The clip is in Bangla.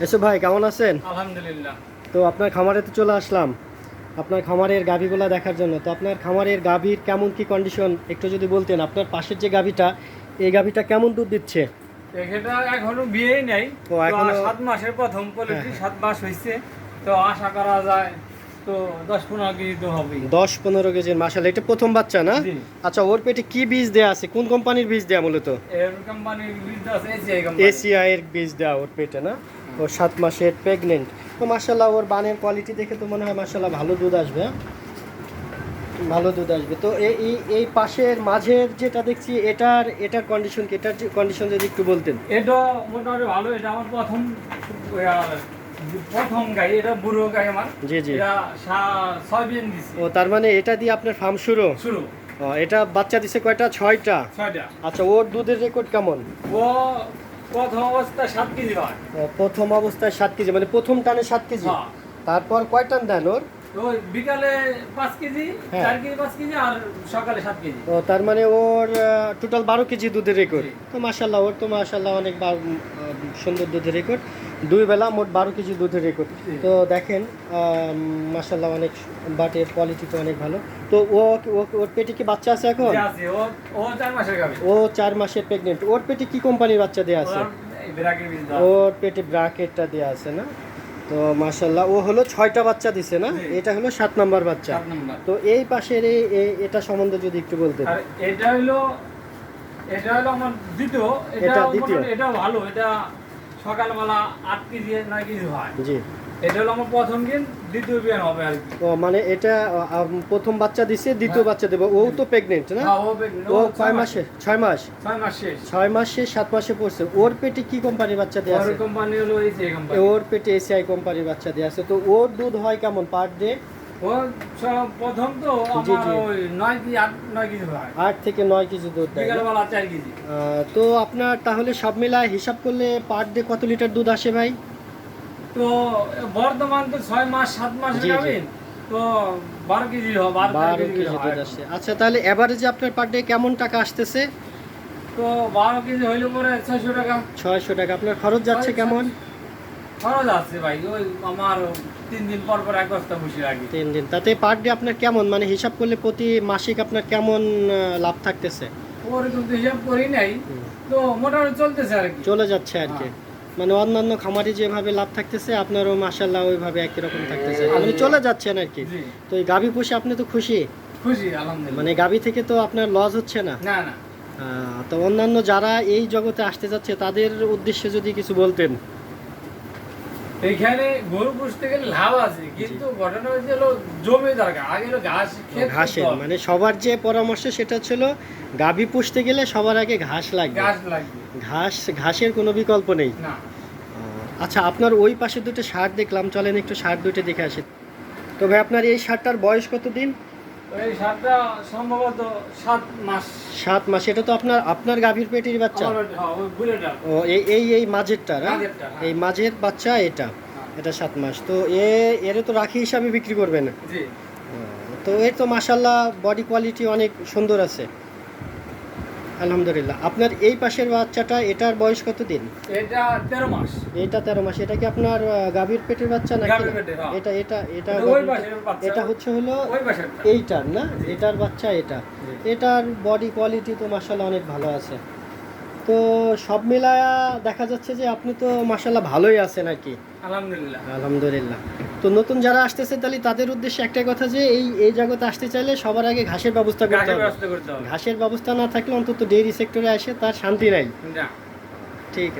এসো ভাই কেমন আছেন? আলহামদুলিল্লাহ। তো আপনার খামারে তো চলে আসলাম। আপনার খামারের গাভীগুলো দেখার জন্য। তো আপনার খামারের গাভীর কেমন কি কন্ডিশন একটু যদি বলতেন আপনার পাশের যে গাভীটা এই গাভীটা কেমন দুধ দিচ্ছে? এটা এখনও বিয়েই নেই। তো এখনো- সাত মাসের প্রথম পলিটি হ্যাঁ। সাত মাস হয়েছে তো আশা করা যায় তো দশ পনেরো কেজি তো হবেই। দশ পনেরো কেজির মাসাল এটা প্রথম বাচ্চা না? আচ্ছা ওর পেটে কি বীজ দেওয়া আছে? কোন কোম্পানির বীজ দেওয়া মূলত? এর কোম্পানির বীজ আছে এসিআই এসিআই এর বীজ দেওয়া ওর পেটে না? ও সাত মাসের প্রেগনেন্ট তো মাসাল্লাহ ওর বানের কোয়ালিটি দেখে তো মনে হয় মাসাল্লাহ ভালো দুধ আসবে হ্যাঁ? ভালো দুধ আসবে। তো এই এই- এই পাশের মাঝের যেটা দেখছি এটার এটার কন্ডিশন কি? এটার কন্ডিশন যদি একটু বলতেন। এটা মোটামুটি ভালো এটা আমার প্রথম প্রথম গাই এটা বুড়ো গাই আমার। জি জি। এটা ছয় বিন দিছি। ও তার মানে এটা দিয়ে আপনার ফার্ম শুরু? শুরু। এটা বাচ্চা দিছে কয়টা? ছয়টা? ছয়টা। আচ্ছা ওর দুধের রেকর্ড কেমন? ও প্রথম অবস্থায় সাত কেজি হয়। প্রথম অবস্থায় সাত কেজি মানে প্রথম টানে সাত কেজি। হ্যাঁ। তারপর কয় টান দেন ওর? বিকালে পাঁচ কেজি হ্যাঁ। চার কেজি পাঁচ কেজি আর সকালে সাত কেজি। ও তার মানে ওর টোটাল বারো কেজি দুধের রেকর্ড তো মাসাল্লাহ ওর তো মাসাল্লাহ অনেক সুন্দর দুধের রেকর্ড দুই বেলা মোট বারো কেজি দুধের রেকর্ড। তো দেখেন মাসাল্লাহ অনেক বাটের কোয়ালিটি তো অনেক ভালো। তো ও ওর পেটে কি বাচ্চা আছে এখন? ও চার মাসের প্রেগনেন্ট ওর পেটে কি কোম্পানির বাচ্চা দেওয়া আছে। ওর পেটে ব্রাকেটটা দেওয়া আছে না? তো মাসাল্লাহ ও হলো ছয়টা বাচ্চা দিছে না? এটা হলো সাত নাম্বার বাচ্চা। তো এই পাশের এটা সম্বন্ধে যদি একটু বলতেন। আর এটা হলো এটা হলো আমার দ্বিতীয়। এটা দ্বিতীয়। এটা ভালো। এটা সকালবেলা আট কেজি নয় কেজি হয়। জি। এটা হলো আমার প্রথম দিন দ্বিতীয় বিয়ান হবে আর কি। ও মানে এটা প্রথম বাচ্চা দিছে দ্বিতীয় হ্যাঁ। বাচ্চা দেবো। ও তো প্রেগনেন্ট না? হ্যাঁ, ও কয় ছয় মাসে ছয় মাস? ছয় মাস শেষ। ছয় মাসে সাত মাসে পড়ছে। ওর পেটে কি কোম্পানির বাচ্চা দেওয়া আছে? কোম্পানি হলো যে কোম্পানি ওর পেটে এসিআই কোম্পানির বাচ্চা দেওয়া আছে। তো ওর দুধ হয় কেমন? পার ডে প্রথম তো আমার ওই নয় কেজি আট নয় কেজি হয়। আট থেকে নয় কেজি দুধ দেয় বিকালবেলা চার কেজি। তো আপনার তাহলে সব মিলায় হিসাব করলে পার ডে কত লিটার দুধ আসে ভাই? তো বর্তমান তো ছয় মাস সাত মাস। যাবেন তো বারো কেজি হয় বারো কেজি দুধ আসে। আচ্ছা তাহলে এভারেজে আপনার পার ডে কেমন টাকা আসতেছে? তো বারো কেজি হইলে পরে ছয়শো টাকা। ছয়শো টাকা। আপনার খরচ যাচ্ছে কেমন? খরচ আছে ভাই ওই আমার তিন দিন পর পর এক বস্তা বসে রাখি তিন দিন। তাতে পার ডে আপনার কেমন? মানে হিসাব করলে প্রতি মাসিক আপনার কেমন লাভ থাকতেছে? ওরকম তো হিসাব করি নাই তো মোটামুটি চলতেছে আর কি। চলে যাচ্ছে আর কি। হ্যাঁ। মানে অন্যান্য খামারে যেভাবে লাভ থাকতেছে আপনারও মাসাল্লাহ ওইভাবে একই রকম থাকতেছে। আপনি চলে যাচ্ছেন আর কি। তো এই গাভী পুষে আপনি তো খুশি? খুশি আলহামদুলিল্লাহ। মানে গাভী থেকে তো আপনার লস হচ্ছে না? না না। তো অন্যান্য যারা এই জগতে আসতে যাচ্ছে তাদের উদ্দেশ্যে যদি কিছু বলতেন। এইখানে গরু পুষতে গেলে লাভ আছে কিন্তু ঘটনা হচ্ছে হলো জমি দরকার। আগে হলো ঘাস ঘাসের মানে সবার যে পরামর্শ সেটা ছিল গাভী পুষতে গেলে সবার আগে ঘাস লাগবে। ঘাস লাগবে। ঘাস ঘাসের কোনো বিকল্প নেই। না। আচ্ছা আপনার ওই পাশে দুটো সার দেখলাম চলেন একটু সার দুটো দেখে আসি। তবে আপনার এই সারটার বয়স কত দিন এই সারটা সম্ভবত সাত মাস। সাত মাস এটা তো আপনার আপনার গাভীর পেটির বাচ্চা? হ্যাঁ, ও এই এই এই মাঝেরটা না? হ্যাঁ। এই মাঝের বাচ্চা এটা এটা সাত মাস। তো এ এর তো রাখি হিসাবে বিক্রি করবেন। তো এর তো মাসাল্লাহ বডি কোয়ালিটি অনেক সুন্দর আছে। আলহামদুলিল্লাহ। আপনার এই পাশের বাচ্চাটা এটার বয়স কত দিন এটা তেরো মাস। এটা তেরো মাস। এটা কি আপনার গাভীর পেটের বাচ্চা নাকি? হ্যাঁ। এটা এটা এটা এটা হচ্ছে হলো এইটার না? এটার বাচ্চা এটা। এটার বডি কোয়ালিটি তো মাশাআল্লাহ অনেক ভালো আছে। তো সব মিলায়া দেখা যাচ্ছে যে আপনি তো মাসাল্লাহ ভালোই আছেন আর কি। আলহামদুলিল্লাহ। আলহামদুলিল্লাহ। তো নতুন যারা আসতেছে তাহলে তাদের উদ্দেশ্যে একটাই কথা যে এই এই জগতে আসতে চাইলে সবার আগে ঘাসের ব্যবস্থা করতে হবে। ঘাসের ব্যবস্থা না থাকলে অন্তত ডেইরি সেক্টরে আসে তার শান্তি নাই। ঠিক আছে।